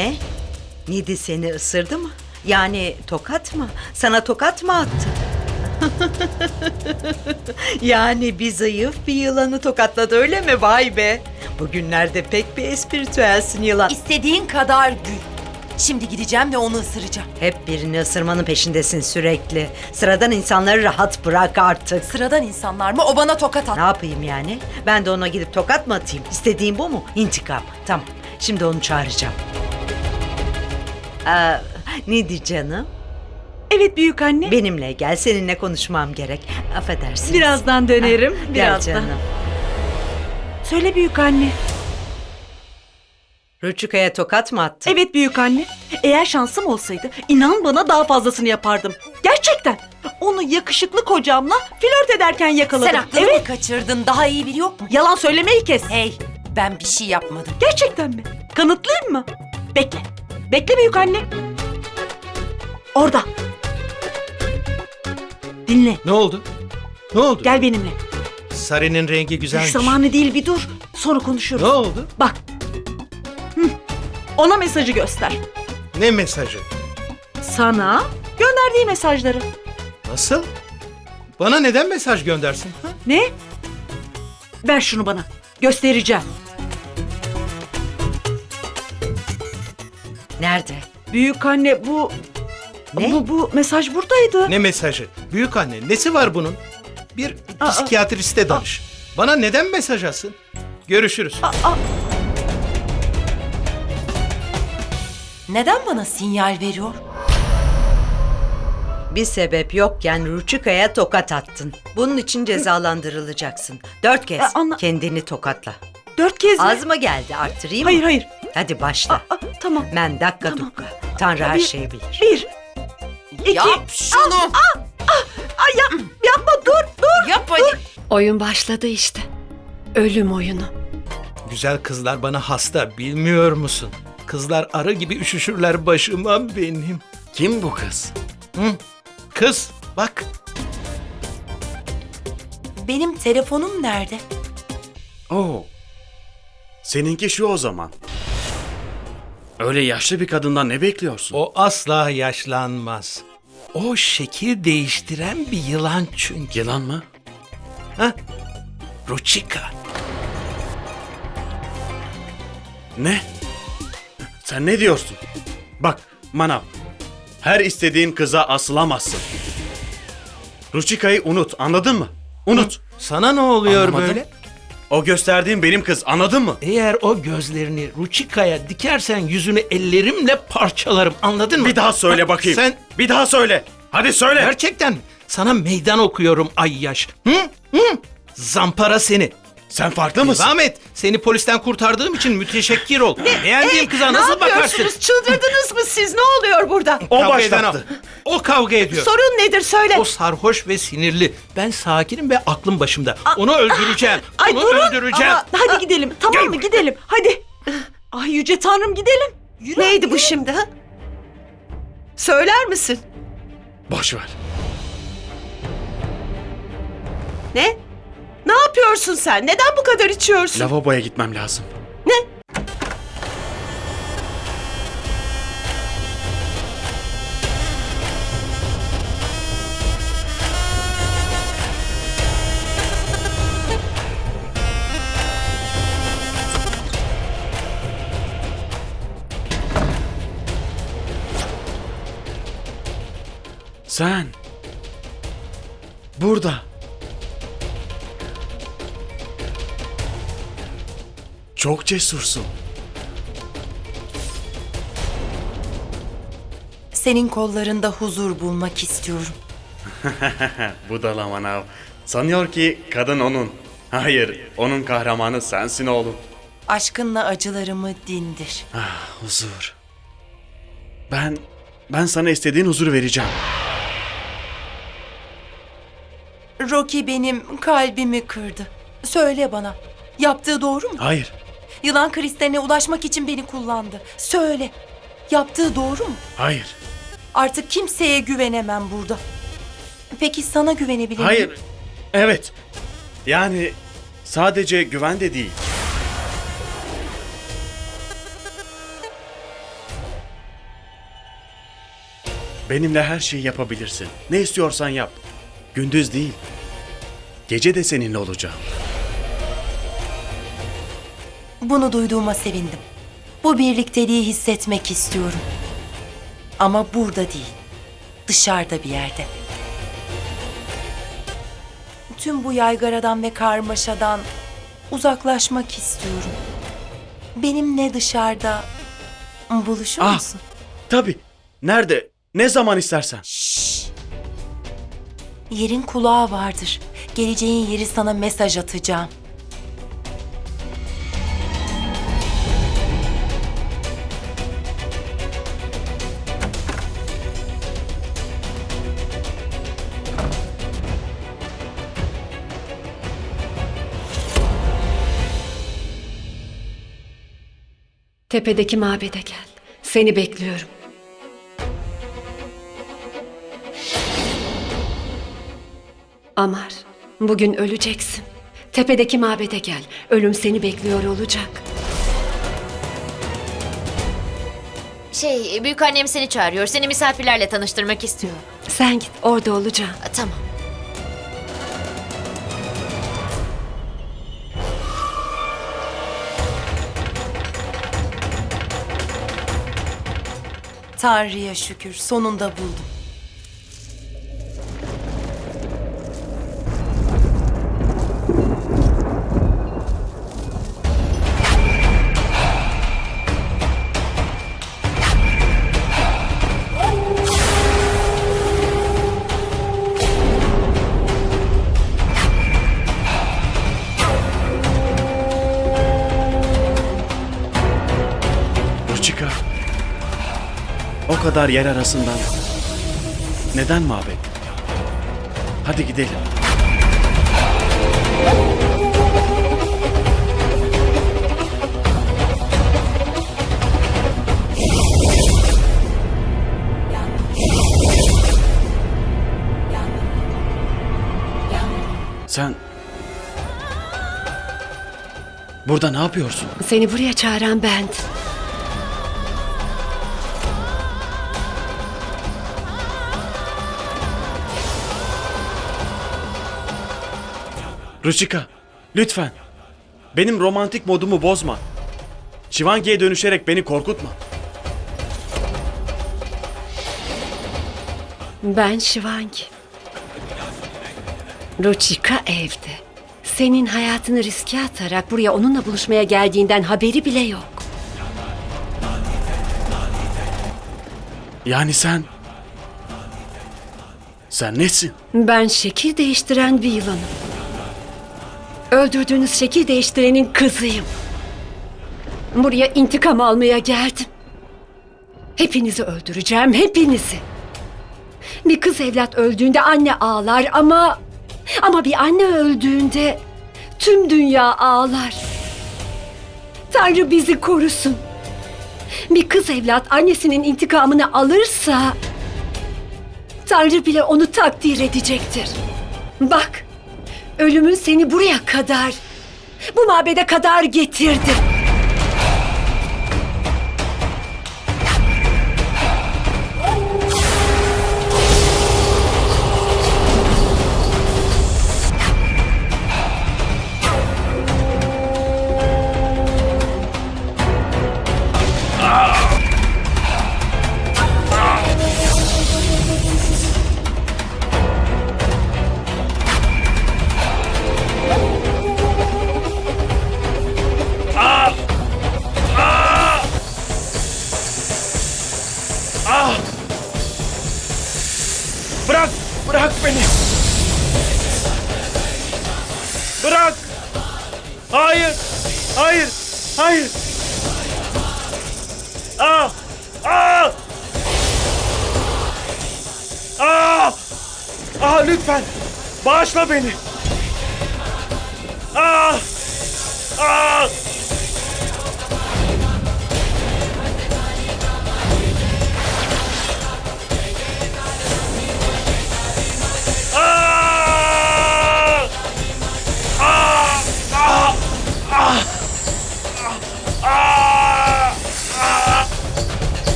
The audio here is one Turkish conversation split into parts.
Ne? Nidi seni ısırdı mı? Yani tokat mı? Sana tokat mı attı? yani bir zayıf bir yılanı tokatladı öyle mi? Vay be. Bugünlerde pek bir espiritüelsin yılan. İstediğin kadar gül. Şimdi gideceğim ve onu ısıracağım. Hep birini ısırmanın peşindesin sürekli. Sıradan insanları rahat bırak artık. Sıradan insanlar mı? O bana tokat Ne attı. yapayım yani? Ben de ona gidip tokat mı atayım? İstediğim bu mu? İntikam. Tamam. Şimdi onu çağıracağım. Ee, Nidi canım. Evet büyük anne. Benimle gel. Seninle konuşmam gerek. Affedersin. Birazdan dönerim. Gel Birazdan. canım. Söyle büyük anne. Ruchuka'ya tokat mı attın? Evet büyük anne. Eğer şansım olsaydı inan bana daha fazlasını yapardım. Gerçekten. Onu yakışıklı kocamla flört ederken yakaladım. Sen aklını evet. mı kaçırdın? Daha iyi biri yok mu? Yalan söylemeyi kes. Hey, ben bir şey yapmadım. Gerçekten mi? Kanıtlayayım mı? Bekle. Bekle büyük anne. Orada. Dinle. Ne oldu? Ne oldu? Gel benimle. Sarının rengi güzelmiş. Hiç zamanı değil bir dur. Sonra konuşuruz. Ne oldu? Bak. Hı. Ona mesajı göster. Ne mesajı? Sana gönderdiği mesajları. Nasıl? Bana neden mesaj göndersin? Ha? Ne? Ver şunu bana. Göstereceğim. Nerede? Büyük anne bu Ne? bu bu mesaj buradaydı. Ne mesajı? Büyük anne nesi var bunun? Bir Aa. psikiyatriste danış. Bana neden mesaj atsın? Görüşürüz. Neden bana sinyal veriyor? Bir sebep yokken Ruchuka'ya tokat attın. Bunun için cezalandırılacaksın. Dört kez E, anla- kendini tokatla. Dört kez mi? Az mı geldi? Arttırayım Hayır mı? hayır. Hadi başla. Aa, tamam. Men dakika Tamam. dukka. Tanrı her Bir- şeyi bilir. Bir. İki. Yap şunu. Ay yap, yapma dur dur. Yap hadi. Oyun başladı işte. Ölüm oyunu. Güzel kızlar bana hasta bilmiyor musun? Kızlar arı gibi üşüşürler başıma benim. Kim bu kız? Hı? Kız bak Benim telefonum nerede? Oo. Seninki şu o zaman. Öyle yaşlı bir kadından ne bekliyorsun? o asla yaşlanmaz. O şekil değiştiren bir yılan çünkü. Yılan mı? Ha? Ruchika. Ne? Sen ne diyorsun? Bak Manav. Her istediğin kıza asılamazsın. Ruchika'yı unut anladın mı? Unut. Sana ne oluyor Anlamadım. böyle? O gösterdiğin benim kız anladın mı? Eğer o gözlerini Ruchika'ya dikersen yüzünü ellerimle parçalarım anladın mı? Bir daha söyle Bak, bakayım. Sen Bir daha söyle. Hadi söyle. gerçekten mi? sana meydan okuyorum ay yaş. Hı? Hı? Zampara seni. Sen farklı mısın? Devam et. Seni polisten kurtardığım için müteşekkir ol. Beğendiğim kıza nasıl bakarsın? Çıldırdınız mı siz? Ne oluyor burada? O Kavga eden başlattı. O. O kavga ediyor. Sorun nedir söyle. O sarhoş ve sinirli. Ben sakinim ve aklım başımda. Onu öldüreceğim. Ay Onu durun. öldüreceğim. Ama hadi gidelim. Tamam mı? Gidelim. Hadi. Ay yüce tanrım gidelim. Neydi bu şimdi ha? Söyler misin? Boş ver. Ne? Ne yapıyorsun sen? Neden bu kadar içiyorsun? Lavaboya gitmem lazım. Sen. Çok cesursun. Senin kollarında huzur bulmak istiyorum. Bu da Lamanav. Sanıyor ki kadın onun. Hayır, onun kahramanı sensin oğlum. Aşkınla acılarımı dindir. Ah, huzur. Ben, ben sana istediğin huzuru vereceğim. Rocky benim kalbimi kırdı. Söyle bana. Yaptığı doğru mu? Hayır, Yılan kristaline ulaşmak için beni kullandı. Söyle. Yaptığı doğru mu? hayır, Artık kimseye güvenemem burada. Peki sana güvenebilir miyim? hayır. Evet. Yani sadece güven de değil. Benimle her şeyi yapabilirsin. Ne istiyorsan yap. Gündüz değil. Gece de seninle olacağım. Bunu duyduğuma sevindim. Bu birlikteliği hissetmek istiyorum. Ama burada değil. Dışarıda bir yerde. Tüm bu yaygaradan ve karmaşadan uzaklaşmak istiyorum. Benimle dışarıda buluşur Ah! musun? Tabii. Nerede? Ne zaman istersen. Yerin kulağı vardır. Geleceğin yeri sana mesaj atacağım. Tepedeki mabede gel. Seni bekliyorum. Amar, bugün öleceksin. Tepedeki mabede gel. Ölüm seni bekliyor olacak. Şey, büyük annem seni çağırıyor. Seni misafirlerle tanıştırmak istiyor. Sen git, orada olacağım. Tamam. Tanrı'ya şükür sonunda buldum. O kadar yer arasından. Neden mabet? Hadi gidelim. Sen Burada ne yapıyorsun? Seni buraya çağıran bendim. Ruchika, lütfen. Benim romantik modumu bozma. Şivangi'ye dönüşerek beni korkutma. Ben Shivangi. Ruchika evde. Senin hayatını riske atarak buraya onunla buluşmaya geldiğinden haberi bile yok. Yani sen... Sen nesin? Ben şekil değiştiren bir yılanım. Öldürdüğünüz şekil değiştirenin kızıyım. Buraya intikam almaya geldim. Hepinizi öldüreceğim, hepinizi. Bir kız evlat öldüğünde anne ağlar ama... Ama bir anne öldüğünde tüm dünya ağlar. Tanrı bizi korusun. Bir kız evlat annesinin intikamını alırsa... Tanrı bile onu takdir edecektir. Bak, ölümün seni buraya kadar, bu mabede kadar getirdi. Bırak! Hayır! Hayır! Hayır! Ah! Ah! Ah! Ah lütfen! Bağışla beni! Ah! Ah!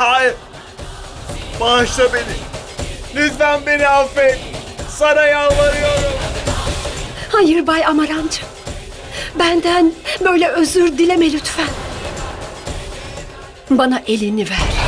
Hayır. Bağışla beni. Lütfen beni affet. Sana yalvarıyorum. Hayır Bay Amarancı. Benden böyle özür dileme lütfen. Bana elini ver.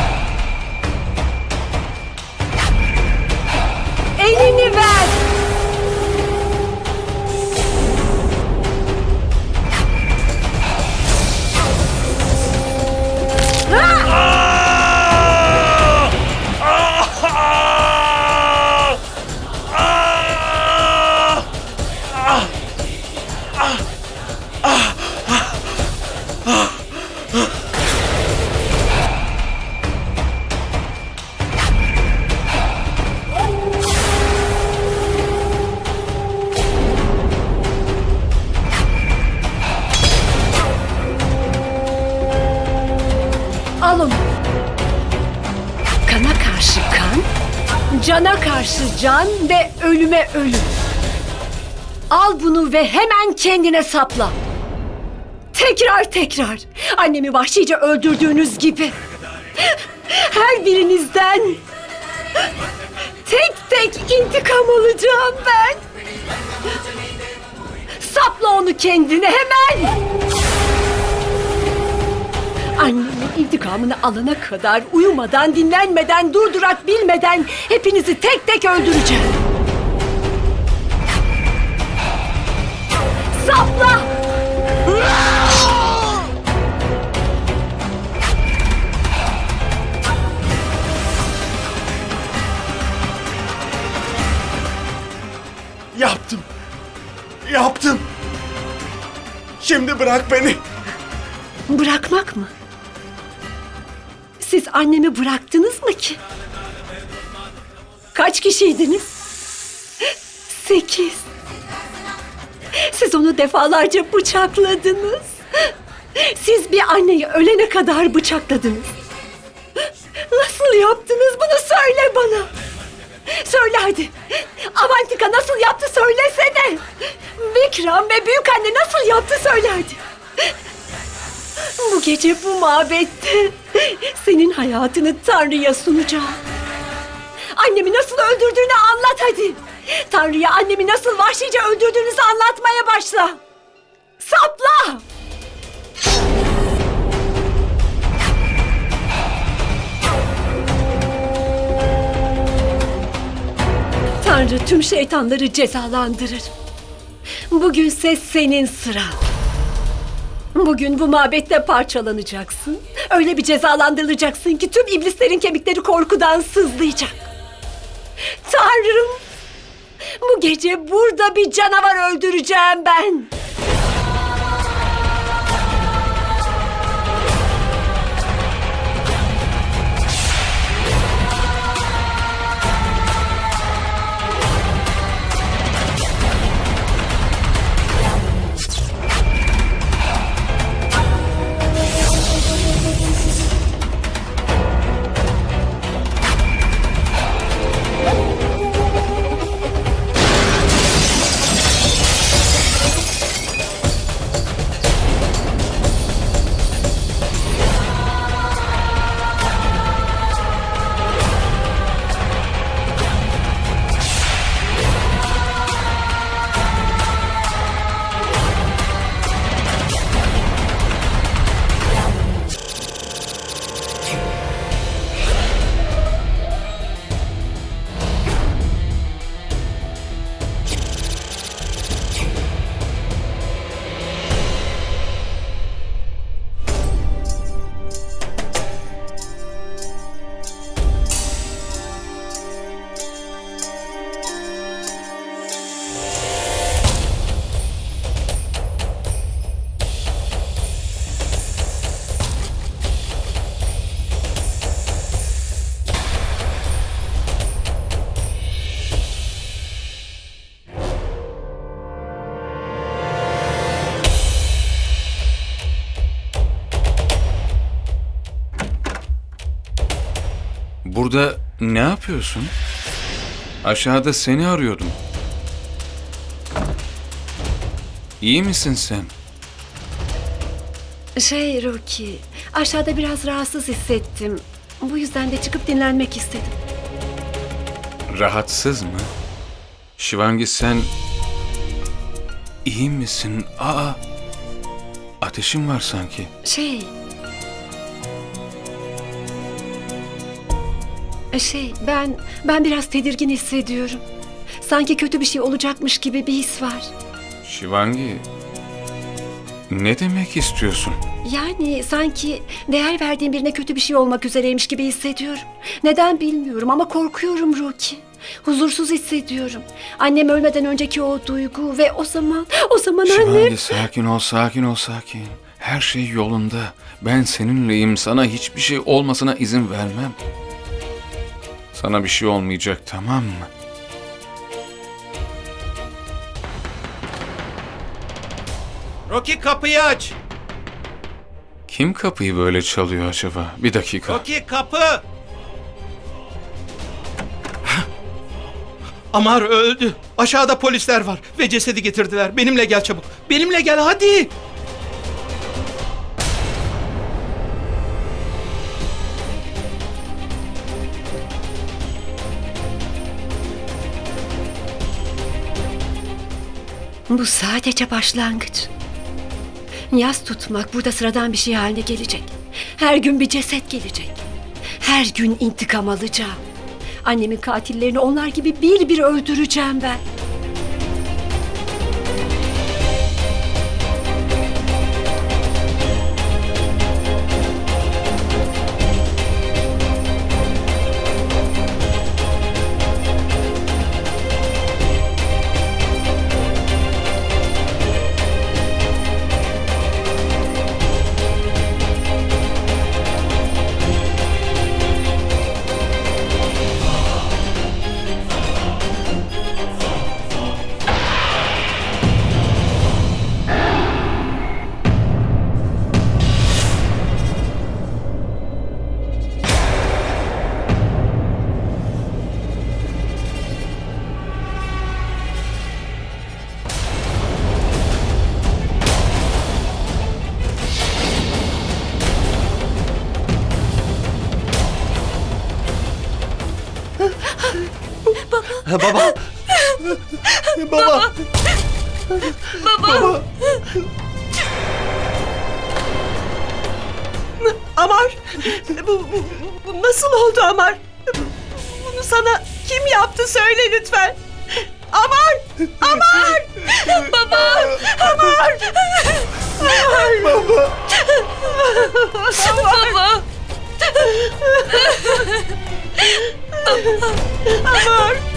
Al bunu ve hemen kendine sapla. Tekrar tekrar. Annemi vahşice öldürdüğünüz gibi. Her birinizden tek tek intikam alacağım ben. Sapla onu kendine hemen. Annemin intikamını alana kadar uyumadan, dinlenmeden, durdurak bilmeden hepinizi tek tek öldüreceğim. Yaptım. Yaptım. Şimdi bırak beni. Bırakmak mı? Siz annemi bıraktınız mı ki? Kaç kişiydiniz? Sekiz. Siz onu defalarca bıçakladınız. Siz bir anneyi ölene kadar bıçakladınız. Nasıl yaptınız bunu söyle bana. Söyle hadi. Avantika nasıl yaptı söylesene. Vikram ve büyük anne nasıl yaptı söyle hadi. Bu gece bu mabette senin hayatını Tanrı'ya sunacağım. Annemi nasıl öldürdüğünü anlat hadi. Tanrı'ya annemi nasıl vahşice öldürdüğünüzü anlatmaya başla. Sapla! Tanrı tüm şeytanları cezalandırır. Bugünse senin sıran. Bugün bu mabette parçalanacaksın. Öyle bir cezalandırılacaksın ki tüm iblislerin kemikleri korkudan sızlayacak. Tanrım! Bu gece burada bir canavar öldüreceğim ben. Burada ne yapıyorsun? Aşağıda seni arıyordum. İyi misin sen? Şey Rocky, aşağıda biraz rahatsız hissettim. Bu yüzden de çıkıp dinlenmek istedim. Rahatsız mı? Şivangi sen iyi misin? Aa, ateşin var sanki. Şey... Şey, ben ben biraz tedirgin hissediyorum. Sanki kötü bir şey olacakmış gibi bir his var. Şivangi, ne demek istiyorsun? Yani sanki değer verdiğim birine kötü bir şey olmak üzereymiş gibi hissediyorum. Neden bilmiyorum ama korkuyorum Ruki. Huzursuz hissediyorum. Annem ölmeden önceki o duygu ve o zaman, o zaman annem... Şivangi sakin ol, sakin ol, sakin. Her şey yolunda. Ben seninleyim. Sana hiçbir şey olmasına izin vermem. Sana bir şey olmayacak tamam mı? Rocky kapıyı aç. Kim kapıyı böyle çalıyor acaba? Bir dakika. Rocky kapı. Amar öldü. Aşağıda polisler var ve cesedi getirdiler. Benimle gel çabuk. Benimle gel hadi. Bu sadece başlangıç. Yaz tutmak burada sıradan bir şey haline gelecek. Her gün bir ceset gelecek. Her gün intikam alacağım. Annemin katillerini onlar gibi bir bir öldüreceğim ben. Baba. Baba. Baba. Amar, bu, bu, bu nasıl oldu Amar? Bunu sana kim yaptı söyle lütfen. Amar! Amar! Baba! Amar! Baba. Baba! Amar! Amar!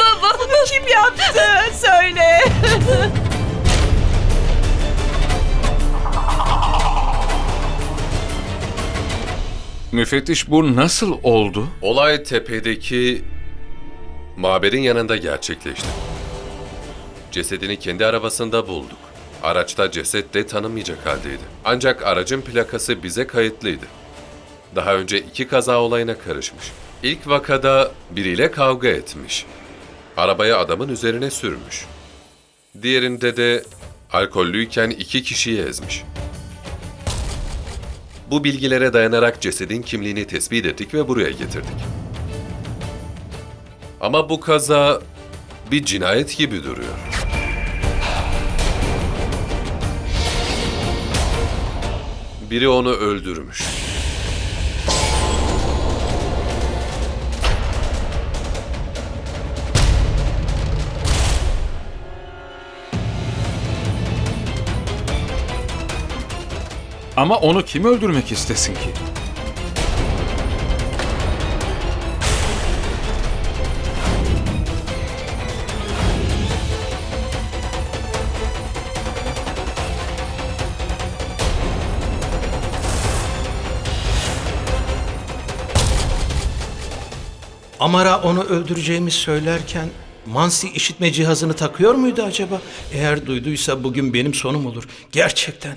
Baba! Bunu kim yaptı söyle. Müfettiş bu nasıl oldu? Olay tepedeki mabedin yanında gerçekleşti. Cesedini kendi arabasında bulduk. Araçta ceset de tanınmayacak haldeydi. Ancak aracın plakası bize kayıtlıydı. Daha önce iki kaza olayına karışmış. İlk vakada biriyle kavga etmiş. Arabaya adamın üzerine sürmüş. Diğerinde de alkollüyken iki kişiyi ezmiş. Bu bilgilere dayanarak cesedin kimliğini tespit ettik ve buraya getirdik. Ama bu kaza bir cinayet gibi duruyor. Biri onu öldürmüş. Ama onu kim öldürmek istesin ki? Amar'a onu öldüreceğimi söylerken Mansi işitme cihazını takıyor muydu acaba? Eğer duyduysa bugün benim sonum olur. Gerçekten.